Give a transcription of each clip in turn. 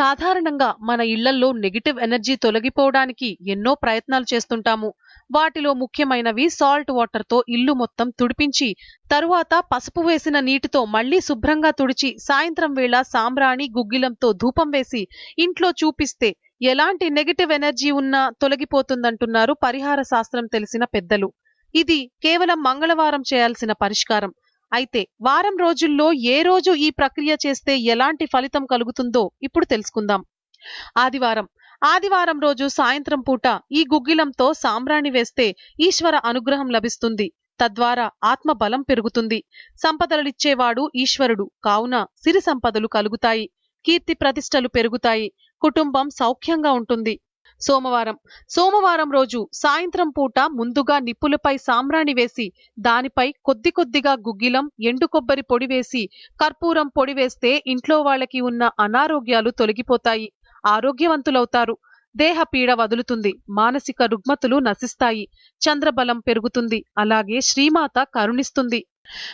సాధారణంగా మన ఇళ్ళల్లో నెగిటివ్ ఎనర్జీ తొలగిపోవడానికి ఎన్నో ప్రయత్నాలు చేస్తుంటాము. వాటిలో ముఖ్యమైనవి సాల్ట్ వాటర్తో ఇల్లు మొత్తం తుడిపించి తరువాత పసుపు వేసిన నీటితో మళ్ళీ శుభ్రంగా తుడిచి సాయంత్రం వేళ సాంబ్రాణి గుగ్గిలంతో ధూపం వేసి ఇంట్లో చూపిస్తే ఎలాంటి నెగిటివ్ ఎనర్జీ ఉన్నా తొలగిపోతుందంటున్నారు పరిహార శాస్త్రం తెలిసిన పెద్దలు. ఇది కేవలం మంగళవారం చేయాల్సిన పరిష్కారం. అయితే వారం రోజుల్లో ఏ రోజు ఈ ప్రక్రియ చేస్తే ఎలాంటి ఫలితం కలుగుతుందో ఇప్పుడు తెలుసుకుందాం. ఆదివారం. ఆదివారం రోజు సాయంత్రం పూట ఈ గుగ్గిలంతో సాంబ్రాణి వేస్తే ఈశ్వర అనుగ్రహం లభిస్తుంది. తద్వారా ఆత్మ బలం పెరుగుతుంది. సంపదలనిచ్చేవాడు ఈశ్వరుడు. కావున సిరి సంపదలు కలుగుతాయి. కీర్తి ప్రతిష్టలు పెరుగుతాయి. కుటుంబం సౌఖ్యంగా ఉంటుంది. సోమవారం. సోమవారం రోజు సాయంత్రం పూట ముందుగా నిప్పులపై సాంబ్రాణి వేసి దానిపై కొద్ది కొద్దిగా గుగ్గిలం ఎండు కొబ్బరి పొడి వేసి కర్పూరం పొడి వేస్తే ఇంట్లో వాళ్ళకి ఉన్న అనారోగ్యాలు తొలగిపోతాయి. ఆరోగ్యవంతులవుతారు. దేహ పీడ వదులుతుంది. మానసిక రుగ్మతులు నశిస్తాయి. చంద్రబలం పెరుగుతుంది. అలాగే శ్రీమాత కరుణిస్తుంది.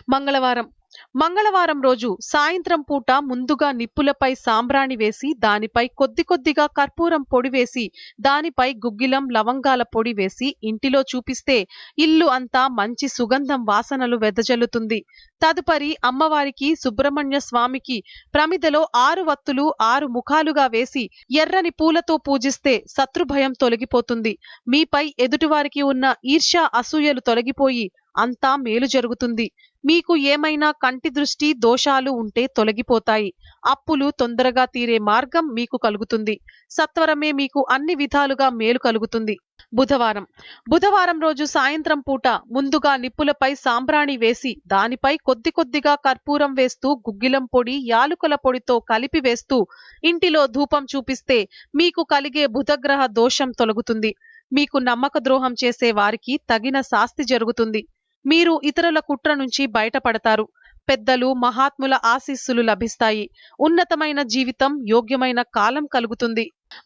మంగళవారం. మంగళవారం రోజు సాయంత్రం పూట ముందుగా నిప్పులపై సాంబ్రాణి వేసి దానిపై కొద్ది కొద్దిగా కర్పూరం పొడి వేసి దానిపై గుగ్గిలం లవంగాల పొడి వేసి ఇంటిలో చూపిస్తే ఇల్లు అంతా మంచి సుగంధం వాసనలు వెదజల్లుతుంది. తదుపరి అమ్మవారికి సుబ్రహ్మణ్య స్వామికి ప్రమిదలో ఆరు వత్తులు ఆరు ముఖాలుగా వేసి ఎర్రని పూలతో పూజిస్తే శత్రుభయం తొలగిపోతుంది. మీపై ఎదుటివారికి ఉన్న ఈర్ష్య అసూయలు తొలగిపోయి అంతా మేలు జరుగుతుంది. మీకు ఏమైనా కంటి దృష్టి దోషాలు ఉంటే తొలగిపోతాయి. అప్పులు తొందరగా తీరే మార్గం మీకు కలుగుతుంది. సత్వరమే మీకు అన్ని విధాలుగా మేలు కలుగుతుంది. బుధవారం. బుధవారం రోజు సాయంత్రం పూట ముందుగా నిప్పులపై సాంబ్రాణి వేసి దానిపై కొద్ది కొద్దిగా కర్పూరం వేస్తూ గుగ్గిలం పొడి యాలుకల పొడితో కలిపి వేస్తూ ఇంటిలో ధూపం చూపిస్తే మీకు కలిగే బుధగ్రహ దోషం తొలగుతుంది. మీకు నమ్మక ద్రోహం చేసే వారికి తగిన శాస్తి జరుగుతుంది. మీరు ఇతరుల కుట్ర నుంచి బయటపడతారు. పెద్దలు మహాత్ముల ఆశీస్సులు లభిస్తాయి. ఉన్నతమైన జీవితం యోగ్యమైన కాలం కలుగుతుంది.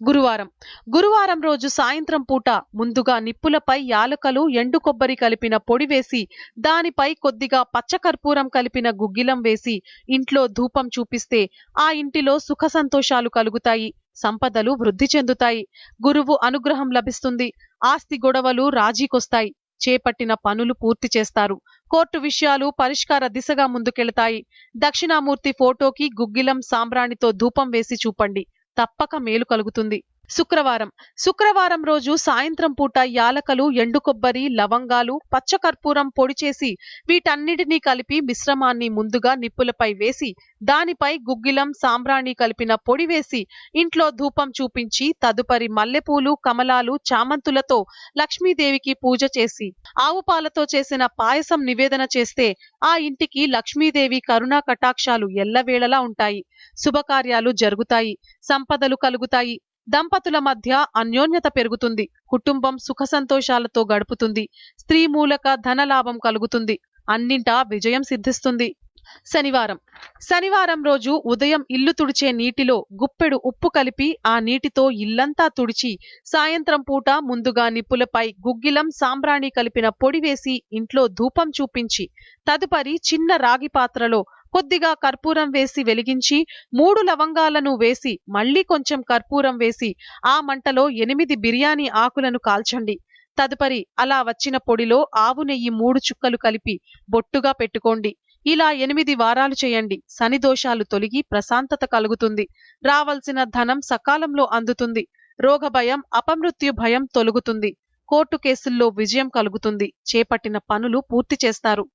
గురువారం. గురువారం రోజు సాయంత్రం పూట ముందుగా నిప్పులపై యాలకలు ఎండు కొబ్బరి కలిపిన పొడి వేసి దానిపై కొద్దిగా పచ్చకర్పూరం కలిపిన గుగ్గిలం వేసి ఇంట్లో ధూపం చూపిస్తే ఆ ఇంటిలో సుఖ సంతోషాలు కలుగుతాయి. సంపదలు వృద్ధి చెందుతాయి. గురువు అనుగ్రహం లభిస్తుంది. ఆస్తి గొడవలు రాజీకొస్తాయి. చేపట్టిన పనులు పూర్తి చేస్తారు. కోర్టు విషయాలు పరిష్కార దిశగా ముందుకెళతాయి. దక్షిణామూర్తి ఫోటోకి గుగ్గిలం సాంబ్రాణితో ధూపం వేసి చూపండి. తప్పక మేలు కలుగుతుంది. శుక్రవారం. శుక్రవారం రోజు సాయంత్రం పూట యాలకలు ఎండు కొబ్బరి లవంగాలు పచ్చకర్పూరం పొడి చేసి వీటన్నిటినీ కలిపి మిశ్రమాన్ని ముందుగా నిప్పులపై వేసి దానిపై గుగ్గిలం సాంబ్రాణి కలిపిన పొడి వేసి ఇంట్లో ధూపం చూపించి తదుపరి మల్లెపూలు కమలాలు చామంతులతో లక్ష్మీదేవికి పూజ చేసి ఆవు పాలతో చేసిన పాయసం నివేదన చేస్తే ఆ ఇంటికి లక్ష్మీదేవి కరుణా కటాక్షాలు ఎల్లవేళలా ఉంటాయి. శుభకార్యాలు జరుగుతాయి. సంపదలు కలుగుతాయి. దంపతుల మధ్య అన్యోన్యత పెరుగుతుంది. కుటుంబం సుఖ సంతోషాలతో గడుపుతుంది. స్త్రీ మూలక ధనలాభం కలుగుతుంది. అన్నింటా విజయం సిద్ధిస్తుంది. శనివారం. శనివారం రోజు ఉదయం ఇల్లు తుడిచే నీటిలో గుప్పెడు ఉప్పు కలిపి ఆ నీటితో ఇల్లంతా తుడిచి సాయంత్రం పూట ముందుగా నిప్పులపై గుగ్గిలం సాంబ్రాణి కలిపిన పొడి వేసి ఇంట్లో ధూపం చూపించి తదుపరి చిన్న రాగి పాత్రలో కొద్దిగా కర్పూరం వేసి వెలిగించి మూడు లవంగాలను వేసి మళ్ళీ కొంచెం కర్పూరం వేసి ఆ మంటలో ఎనిమిది బిర్యానీ ఆకులను కాల్చండి. తదుపరి అలా వచ్చిన పొడిలో ఆవు నెయ్యి మూడు చుక్కలు కలిపి బొట్టుగా పెట్టుకోండి. ఇలా ఎనిమిది వారాలు చేయండి. శని దోషాలు తొలగి ప్రశాంతత కలుగుతుంది. రావలసిన ధనం సకాలంలో అందుతుంది. రోగ భయం అపమృత్యు భయం తొలగుతుంది. కోర్టు కేసుల్లో విజయం కలుగుతుంది. చేపట్టిన పనులు పూర్తి చేస్తారు.